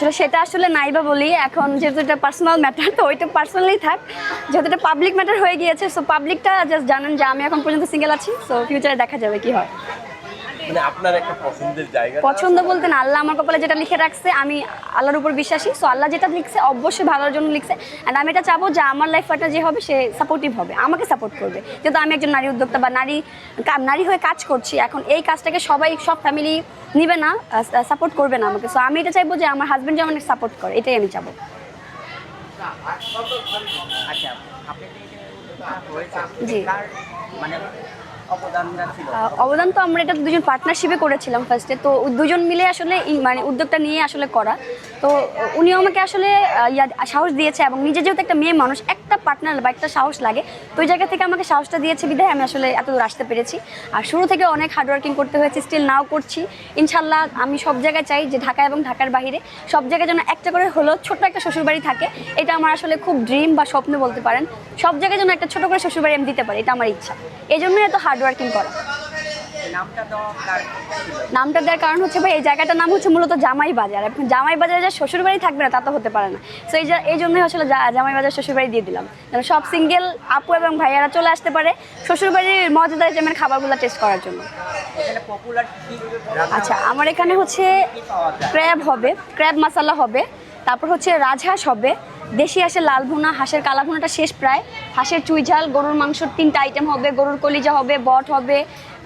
আসলে সেটা আসলে নাই বা বলি এখন যেহেতু এটা পার্সোনাল ম্যাটার তো ওইটা পার্সোনালি থাক। যেহেতু এটা পাবলিক ম্যাটার হয়ে গিয়েছে সো পাবলিকটা জাস্ট জানেন যে আমি এখন পর্যন্ত সিঙ্গেল আছি সো ফিউচারে দেখা যাবে কি হয়। মানে আপনার একটা পছন্দের জায়গা পছন্দ বলতে না আল্লাহ আমার কপালে যেটা লিখে রাখছে আমি আল্লাহর উপর বিশ্বাসী। সো আল্লাহ যেটা লিখছে অবশ্যই ভালোর জন্য লিখছে। অ্যান্ড আমি এটা চাবো যে আমার লাইফ পার্টনার যে হবে সে সাপোর্টিভ হবে আমাকে সাপোর্ট করবে। যেহেতু আমি একজন নারী উদ্যোক্তা বা নারী নারী হয়ে কাজ করছি এখন এই কাজটাকে সবাই সব ফ্যামিলি নিবে না সাপোর্ট করবে না আমাকে। সো আমি এটা চাইব যে আমার হাজব্যান্ড যেমন সাপোর্ট করে এটাই আমি চাবো। আচ্ছা জি। মানে অবদান তো আমরা এটা দুজন পার্টনারশিপে করেছিলাম ফার্স্টে তো দুজন মিলে আসলে মানে উদ্যোগটা নিয়ে আসলে করা। তো উনিও আমাকে আসলে সাহস দিয়েছে এবং নিজে যেহেতু একটা মেয়ে মানুষ, একটা পার্টনার বা একটা সাহস লাগে, তো ওই জায়গা থেকে আমাকে সাহসটা দিয়েছে বিধায় আমি আসলে এত দূর আসতে পেরেছি। আর শুরু থেকে অনেক হার্ডওয়ার্কিং করতে হয়েছে স্টিল নাও করছি। ইনশাল্লাহ আমি সব জায়গায় চাই যে ঢাকা এবং ঢাকার বাইরে সব জায়গায় যেন একটা করে হলেও ছোট্ট একটা শ্বশুরবাড়ি থাকে, এটা আমার আসলে খুব ড্রিম বা স্বপ্ন বলতে পারেন। সব জায়গায় যেন একটা ছোট করে শ্বশুরবাড়ি আমি দিতে পারি, এটা আমার ইচ্ছা। এই জন্যই এত হার্ডওয়ার্কিং নামটা দেওয়া কার নামটা দেওয়ার কারণ হচ্ছে ভাই এই জায়গাটার নাম হচ্ছে মূলত জামাই বাজার এখন জামাই বাজারে যে শ্বশুর বাড়ি থাকবে না তা তো হতে পারে না। তো এই যে- এই জন্যই আসলে জামাই বাজার শ্বশুর বাড়ি দিয়ে দিলাম। যেন সব সিঙ্গেল আপু এবং ভাইয়ারা চলে আসতে পারে শ্বশুর বাড়ির মজাদার জামের খাবারগুলো টেস্ট করার জন্য। আচ্ছা আমার এখানে হচ্ছে ক্র্যাব হবে ক্র্যাব মশালা হবে তারপর হচ্ছে রাজহাঁস হবে দেশি আসে লাল ভুনা, হাঁসের কালা ভুনাটা শেষ প্রায়। হাঁসের চুই ঝাল, গরুর মাংসর তিনটা আইটেম হবে, গরুর কলিজা হবে, বট হবে,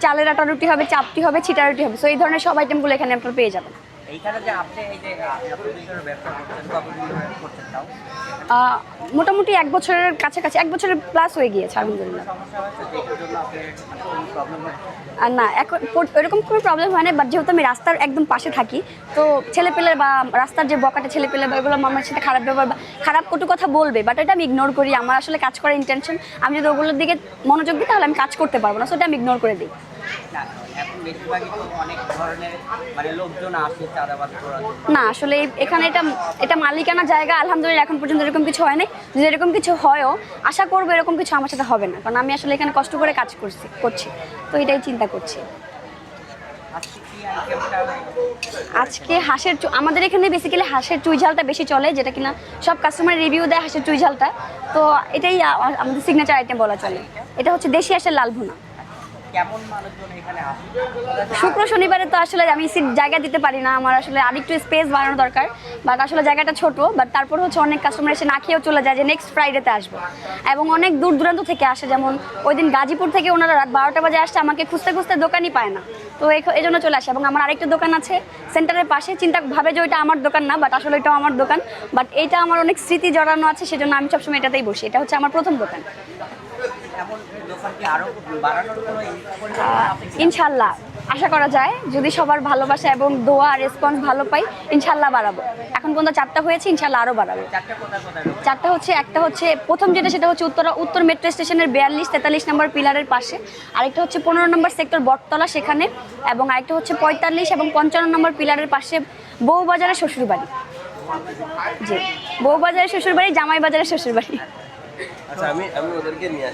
চালের আটা রুটি হবে, চাপটি হবে ছিটা রুটি হবে। সো এই ধরনের সব আইটেমগুলো এখানে আপনার পেয়ে যাবেন। এইখানে যে আপনি এই যে ব্যবসা করছেন কতদিন করছেন তাও? আহ, মোটামুটি এক বছরের কাছাকাছি এক বছরের প্লাস হয়ে গিয়েছে আলহামদুলিল্লাহ। আর না এখন এরকম কোনো প্রবলেম হয় না বাট যেহেতু আমি রাস্তার একদম পাশে থাকি তো ছেলেপেলে বা রাস্তার যে বকাটে ছেলেপেলে বা এগুলো আমার সাথে খারাপ ব্যবহার বা খারাপ কটু কথা বলবে বাট এটা আমি ইগনোর করি আমার আসলে কাজ করার ইন্টেনশন আমি যদি ওগুলোর দিকে মনোযোগ দিই তাহলে আমি কাজ করতে পারব না সো এটা আমি ইগনোর করে দিই। না আসলে এখানে এটা এটা মালিকানা জায়গা, আলহামদুলিল্লাহ এখন পর্যন্ত এরকম কিছু হয় নাই। যদি এরকম কিছু হয়ও, আশা করব এরকম কিছু আমার সাথে হবে না, কারণ আমি আসলে এখানে কষ্ট করে কাজ করছি করছি। তো এটাই চিন্তা করছি। আজকে হাঁসের আমাদের এখানে বেসিক্যালি হাঁসের চুই ঝালটা বেশি চলে, যেটা কিনা সব কাস্টমার রিভিউ দেয় হাঁসের চুই ঝালটা। তো এটাই আমাদের সিগনেচার আইটেম বলা চলে। এটা হচ্ছে দেশি হাঁসের লাল ভুনা। কেমন মানুষজন এখানে আসে? শুক্র শনিবারে তো আসলে আমি সিট জায়গা দিতে পারি না, আমার আসলে আরেকটু স্পেস বাড়ানো দরকার। বাট আসলে জায়গাটা ছোট বাট তারপর হচ্ছে অনেক কাস্টমার এসে না খেয়েও চলে যায় যে নেক্সট ফ্রাইডেতে আসব। এবং অনেক দূর দূরান্ত থেকে আসে, যেমন ওই দিন গাজীপুর থেকে ওনারা রাত বারোটা বাজে আসছে, আমাকে খুঁজতে খুঁজতে দোকানই পায় না। তো এই জন্য চলে আসে। এবং আমার আরেকটা দোকান আছে, সেন্টারের পাশে। চিন্তা ভাবে যে ওইটা আমার দোকান না বাট আসলে এটাও আমার দোকান। বাট এইটা আমার অনেক স্মৃতি জড়ানো আছে, সেজন্য আমি সবসময় এটাতেই বসি। এটা হচ্ছে আমার প্রথম দোকান। ইনশাল্লাহ। আশা করা যায় যদি সবার ভালোবাসা এবং দোয়া রেসপন্স ভালো পাই ইনশাল্লাহ বাড়াবো। এখন পর্যন্ত চারটা হয়েছে ইনশাল্লাহ আরও বাড়াবো। চারটে হচ্ছে একটা হচ্ছে প্রথম যেটা সেটা হচ্ছে উত্তরা উত্তর মেট্রো স্টেশনের বিয়াল্লিশ তেতাল্লিশ নম্বর পিলারের পাশে। আরেকটা হচ্ছে পনেরো নম্বর সেক্টর বটতলা সেখানে এবং আরেকটা হচ্ছে পঁয়তাল্লিশ এবং পঞ্চান্ন নম্বর পিলারের পাশে বউবাজারের শ্বশুরবাড়ি। জি বউবাজারের শ্বশুরবাড়ি জামাই বাজারের শ্বশুরবাড়ি। আচ্ছা আমি আমি ওদেরকে নিয়ে আসি।